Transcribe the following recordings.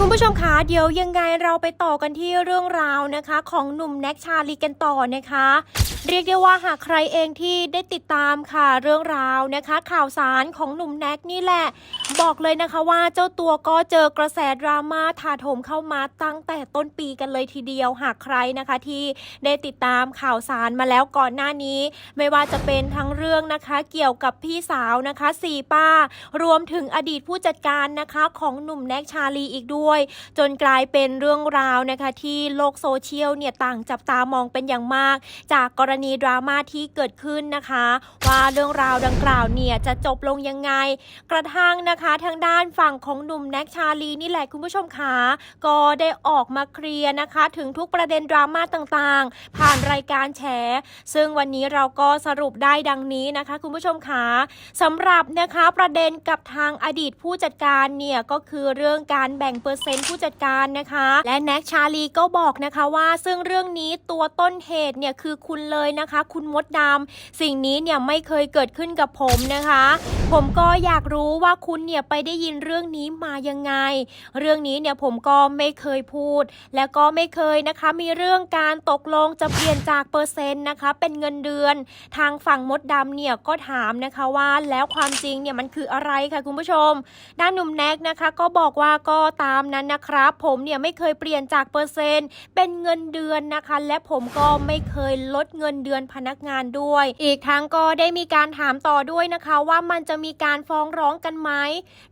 คุณผู้ชมคะเดี๋ยวยังไงเราไปต่อกันที่เรื่องราวนะคะ ของหนุ่มแน็กชาลีกันต่อนะคะ เรียกได้ว่าหากใครเองที่ได้ติดตามค่ะเรื่องราวนะคะ ข่าวสารของหนุ่มแน็กนี่แหละ บอกเลยนะคะว่าเจ้าตัวก็เจอกระแสดราม่าถาโถมเข้ามาตั้งแต่ต้นปีกันเลยทีเดียว หากใครนะคะที่ได้ติดตามข่าวสารมาแล้วก่อนหน้านี้ ไม่ว่าจะเป็นทั้งเรื่องนะคะ เกี่ยวกับพี่สาวนะคะสี่ป้า รวมถึงอดีตผู้จัดการนะคะของหนุ่มแน็กชาลีอีกด้วย จนกลายเป็นเรื่องราวนะคะที่โลกโซเชียลเนี่ยต่างจับตามองเป็นอย่างมาก จากกรณีดราม่าที่เกิดขึ้นนะคะ ว่าเรื่องราวดังกล่าวเนี่ยจะจบลงยังไง กระทั่งนะคะทางด้านฝั่งของหนุ่มแน็กชาลีนี่แหละคุณผู้ชมคะก็ได้ออกมาเคลียร์นะคะ ถึงทุกประเด็นดราม่าต่างๆ ผ่านรายการแฉ ซึ่งวันนี้เราก็สรุปได้ดังนี้นะคะ คุณผู้ชมคะสำหรับนะคะประเด็นกับทางอดีตผู้จัดการเนี่ยก็คือเรื่องการแบ่งเปอร์เซ็นต์ผู้จัดการนะคะ และแน็กชาลีก็บอกนะคะว่าซึ่งเรื่องนี้ตัวต้นเหตุเนี่ยคือคุณเลยนะคะ คุณมดดำสิ่งนี้เนี่ยไม่เคยเกิดขึ้นกับผมนะคะผมก็อยากรู้ว่าคุณเนี่ยไปได้ยินเรื่องนี้มายังไง เรื่องนี้เนี่ยผมก็ไม่เคยพูด แล้วก็ไม่เคยนะคะ มีเรื่องการตกลงจะเปลี่ยนจากเปอร์เซ็นต์นะคะ เป็นเงินเดือน ทางฝั่งมดดำเนี่ยก็ถามนะคะว่าแล้วความจริงเนี่ยมันคืออะไรคะคุณผู้ชม ด้านหนุ่มแน็กนะคะ ก็บอกว่าก็ตามนั้นนะครับ ผมเนี่ยไม่เคยเปลี่ยนจากเปอร์เซ็นต์ เป็นเงินเดือนนะคะ และผมก็ไม่เคยลดเงินเดือนพนักงานด้วย อีกทั้งก็ได้มีการถามต่อด้วยนะคะว่ามันจะมีการฟ้องร้องกันไหม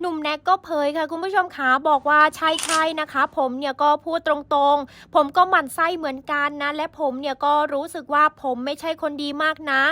หนุ่มแน็กก็เผยค่ะคุณผู้ชมขาบอกว่าใช่ใช่นะคะ ผมเนี่ยก็พูดตรงๆ ผมก็หมั่นไส้เหมือนกันนะ และผมเนี่ยก็รู้สึกว่าผมไม่ใช่คนดีมากนะ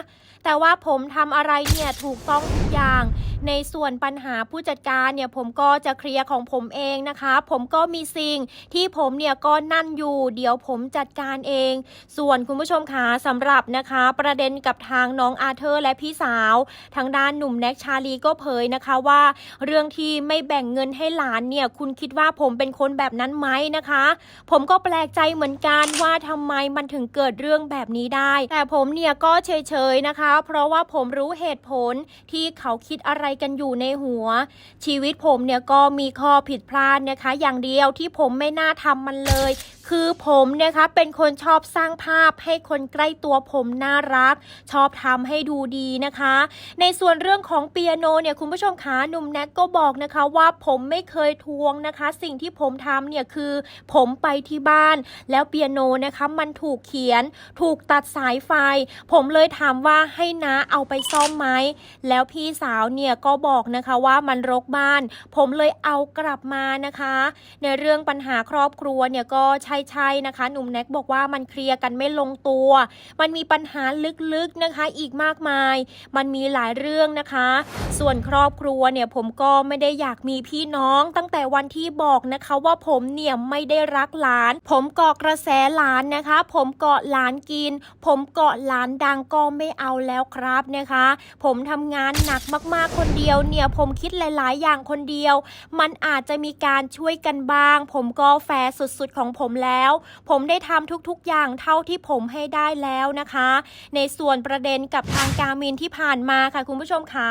แต่ว่าผมทำอะไรเนี่ยถูกต้องทุกอย่าง ในส่วนปัญหาผู้จัดการเนี่ยผมก็จะเคลียร์ของผมเองนะคะ ผมก็มีสิ่งที่ผมเนี่ยก็นั่นอยู่เดี๋ยวผมจัดการเอง ส่วนคุณผู้ชมคะสำหรับนะคะ ประเด็นกับทางน้องอาเธอร์และพี่สาว ทางด้านหนุ่มแน็กชาลีก็เผยนะคะว่า เรื่องที่ไม่แบ่งเงินให้หลานเนี่ยคุณคิดว่าผมเป็นคนแบบนั้นไหมนะคะ ผมก็แปลกใจเหมือนกันว่าทำไมมันถึงเกิดเรื่องแบบนี้ได้ แต่ผมเนี่ยก็เฉยๆนะคะ เพราะว่าผมรู้เหตุผลที่เขาคิดอะไรกันอยู่ในหัว ชีวิตผมเนี่ยก็มีข้อผิดพลาดนะคะ อย่างเดียวที่ผมไม่น่าทำมันเลยคือผมนะคะเป็นคนชอบสร้างภาพให้คนใกล้ตัวผมน่ารัก ชอบทำให้ดูดีนะคะ ในส่วนเรื่องของเปียโนเนี่ยคุณผู้ชมคะหนุ่มแน็กก็บอกนะคะว่าผมไม่เคยทวงนะคะ สิ่งที่ผมทำเนี่ยคือผมไปที่บ้าน แล้วเปียโนนะคะมันถูกเขียน ถูกตัดสายไฟ ผมเลยถามว่าให้น้าเอาไปซ่อมไหมแล้วพี่สาวเนี่ยก็บอกนะคะว่ามันรกบ้าน ผมเลยเอากลับมานะคะ ในเรื่องปัญหาครอบครัวเนี่ยก็ใช่ใช่ๆนะคะ หนุ่มแน็กบอกว่ามันเคลียร์กันไม่ลงตัว มันมีปัญหาลึกๆนะคะ อีกมากมาย มันมีหลายเรื่องนะคะ ส่วนครอบครัวเนี่ยผมก็ไม่ได้อยากมีพี่น้องตั้งแต่วันที่บอกนะคะว่าผมเนี่ยไม่ได้รักหลาน ผมเกาะกระแสหลานนะคะ ผมเกาะหลานกิน ผมเกาะหลานดังก็ไม่เอาแล้วครับนะคะ ผมทำงานหนักมากๆคนเดียวเนี่ยผมคิดหลาย ๆ อย่างคนเดียว มันอาจจะมีการช่วยกันบ้าง ผมก็แฟร์สุดๆของผมแล้ว ผมได้ทำทุกๆอย่างเท่าที่ผมให้ได้แล้วนะคะ ในส่วนประเด็นกับทางการมินที่ผ่านมาค่ะคุณผู้ชมคะ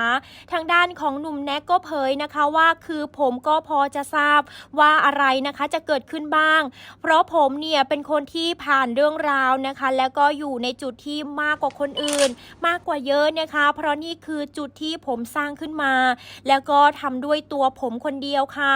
ทางด้านของหนุ่มแน็กก็เผยนะคะว่าคือผมก็พอจะทราบว่าอะไรนะคะจะเกิดขึ้นบ้าง เพราะผมเนี่ยเป็นคนที่ผ่านเรื่องราวนะคะ แล้วก็อยู่ในจุดที่มากกว่าคนอื่น มากกว่าเยอะนะคะ เพราะนี่คือจุดที่ผมสร้างขึ้นมา แล้วก็ทำด้วยตัวผมคนเดียวค่ะ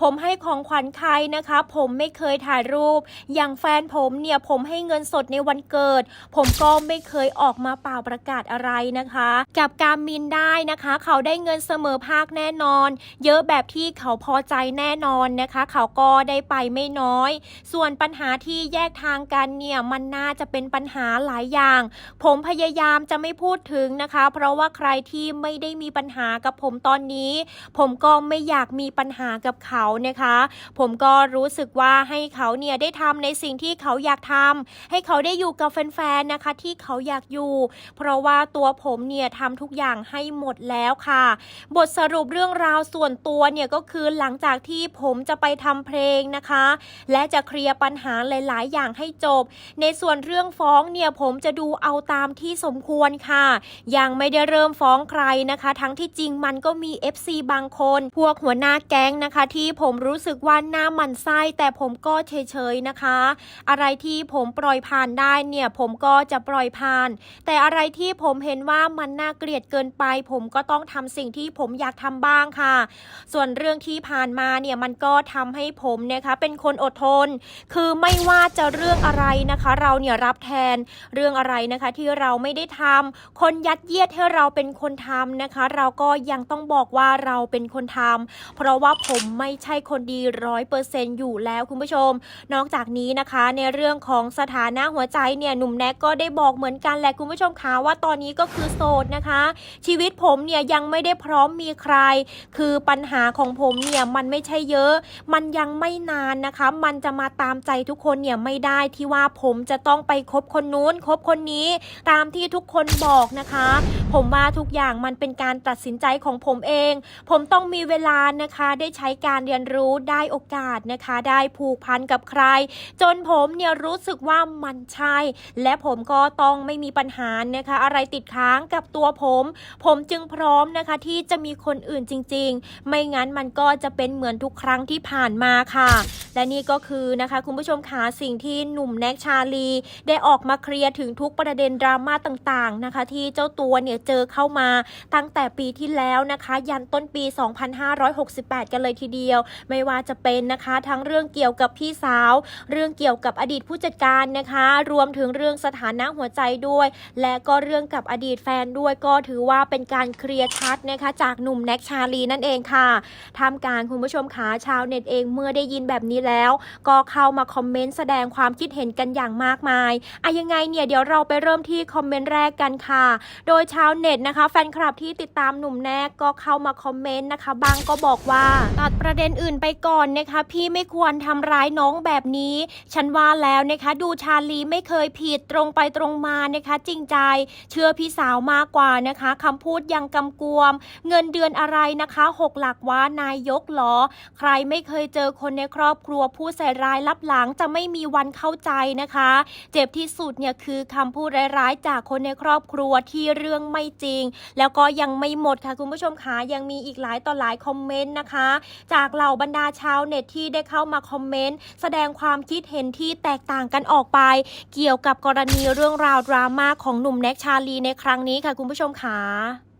ผมให้ของขวัญใครนะคะ ผมไม่เคยถ่ายรูปอย่างแฟนผมเนี่ยผมให้เงินสดในวันเกิด ผมก็ไม่เคยออกมาเป่าประกาศอะไรนะคะ กับการมินได้นะคะ เขาได้เงินเสมอภาคแน่นอน เยอะแบบที่เขาพอใจแน่นอนนะคะ เขาก็ได้ไปไม่น้อย ส่วนปัญหาที่แยกทางกันเนี่ยมันน่าจะเป็นปัญหาหลายอย่าง ผมพยายามจะไม่พูดถึงนะคะ เพราะว่าใครที่ไม่ได้มีปัญหากับผมตอนนี้ ผมก็ไม่อยากมีปัญหากับเขานะคะ ผมก็รู้สึกว่าให้เขาเนี่ยได้ได้ทำในสิ่งที่เขาอยากทำให้เขาได้อยู่กับแฟนๆนะคะที่เขาอยากอยู่ เพราะว่าตัวผมเนี่ยทำทุกอย่างให้หมดแล้วค่ะ บทสรุปเรื่องราวส่วนตัวเนี่ยก็คือหลังจากที่ผมจะไปทำเพลงนะคะ และจะเคลียร์ปัญหาหลาย ๆ อย่างให้จบ ในส่วนเรื่องฟ้องเนี่ยผมจะดูเอาตามที่สมควรค่ะ ยังไม่ได้เริ่มฟ้องใครนะคะ ทั้งที่จริงมันก็มี FC บางคน พวกหัวหน้าแก๊งนะคะ ที่ผมรู้สึกว่าหน้ามันไส้แต่ผมก็เฉยนะคะ อะไรที่ผมปล่อยผ่านได้เนี่ยผมก็จะปล่อยผ่าน แต่อะไรที่ผมเห็นว่ามันน่าเกลียดเกินไป ผมก็ต้องทำสิ่งที่ผมอยากทำบ้างค่ะ ส่วนเรื่องที่ผ่านมาเนี่ยมันก็ทำให้ผมเนะคะเป็นคนอดทน คือไม่ว่าจะเรื่องอะไรนะคะ เราเนี่ยรับแทนเรื่องอะไรนะคะที่เราไม่ได้ทำคนยัดเยียดให้เราเป็นคนทำนะคะ เราก็ยังต้องบอกว่าเราเป็นคนทำเพราะว่าผมไม่ใช่คนดีร้อยเปอร์เซนต์อยู่แล้วคุณผู้ชม นอกจากนี้นะคะ ในเรื่องของสถานะหัวใจเนี่ยหนุ่มแน็กก็ได้บอกเหมือนกันแหละคุณผู้ชมคะว่าตอนนี้ก็คือโสดนะคะ ชีวิตผมเนี่ยยังไม่ได้พร้อมมีใคร คือปัญหาของผมเนี่ยมันไม่ใช่เยอะ มันยังไม่นานนะคะ มันจะมาตามใจทุกคนเนี่ยไม่ได้ที่ว่าผมจะต้องไปคบคนนู้นคบคนนี้ ตามที่ทุกคนบอกนะคะ ผมว่าทุกอย่างมันเป็นการตัดสินใจของผมเอง ผมต้องมีเวลานะคะ ได้ใช้การเรียนรู้ได้โอกาสนะคะ ได้ผูกพันกับใคร จนผมเนี่ยรู้สึกว่ามันใช่ และผมก็ต้องไม่มีปัญหานะคะ อะไรติดค้างกับตัวผม ผมจึงพร้อมนะคะที่จะมีคนอื่นจริง ๆ ไม่งั้นมันก็จะเป็นเหมือนทุกครั้งที่ผ่านมาค่ะ และนี่ก็คือนะคะคุณผู้ชมคะสิ่งที่หนุ่มแน็กชาลี ได้ออกมาเคลียร์ถึงทุกประเด็นดราม่าต่างๆนะคะ ที่เจ้าตัวเนี่ยเจอเข้ามา ตั้งแต่ปีที่แล้วนะคะ ยันต้นปี 2568 กันเลยทีเดียว ไม่ว่าจะเป็นนะคะ ทั้งเรื่องเกี่ยวกับพี่สาว เรื่องเกี่ยวกับอดีตผู้จัดการนะคะ รวมถึงเรื่องสถานะหัวใจด้วย และก็เรื่องกับอดีตแฟนด้วยก็ถือว่าเป็นการเคลียร์ชัดนะคะ จากหนุ่มแน็กชาลีนั่นเองค่ะทำกลารคุณผู้ชมขาชาวเน็ตเองเมื่อได้ยินแบบนี้แล้ว ก็เข้ามาคอมเมนต์แสดงความคิดเห็นกันอย่างมากมายอะยังไงเนี่ยเดี๋ยวเราไปเริ่มที่คอมเมนต์แรกกันค่ะ โดยชาวาวเน็ตนะคะ แฟนคลับที่ติดตามหนุ่มแน็กก็เข้ามาคอมเมนต์นะคะ บางก็บอกว่า ตัดประเด็นอื่นไปก่อนนะคะ พี่ไม่ควรทำร้ายน้องแบบนี้ ฉันว่าแล้วนะคะ ดูชาลีไม่เคยผิดตรงไปตรงมานะคะ จริงใจ เชื่อพี่สาวมากกว่านะคะคำพูดยังกำกวม เงินเดือนอะไรนะคะหกหลักว่านายกหรอ ใครไม่เคยเจอคนในครอบครัวพูดใส่ร้ายลับหลังจะไม่มีวันเข้าใจนะคะ เจ็บที่สุดเนี่ยคือคำพูดร้ายๆจากคนในครอบครัวที่เรื่องไม่จริง แล้วก็ยังไม่หมดค่ะคุณผู้ชมคะยังมีอีกหลายต่อหลายคอมเมนต์นะคะ จากเหล่าบรรดาชาวเน็ตที่ได้เข้ามาคอมเมนต์แสดงความคิดเห็นที่แตกต่างกันออกไป เกี่ยวกับกรณีเรื่องราวดราม่าของหนุ่มแน็กชาลีในครั้งนี้ค่ะคุณผู้ชมคะ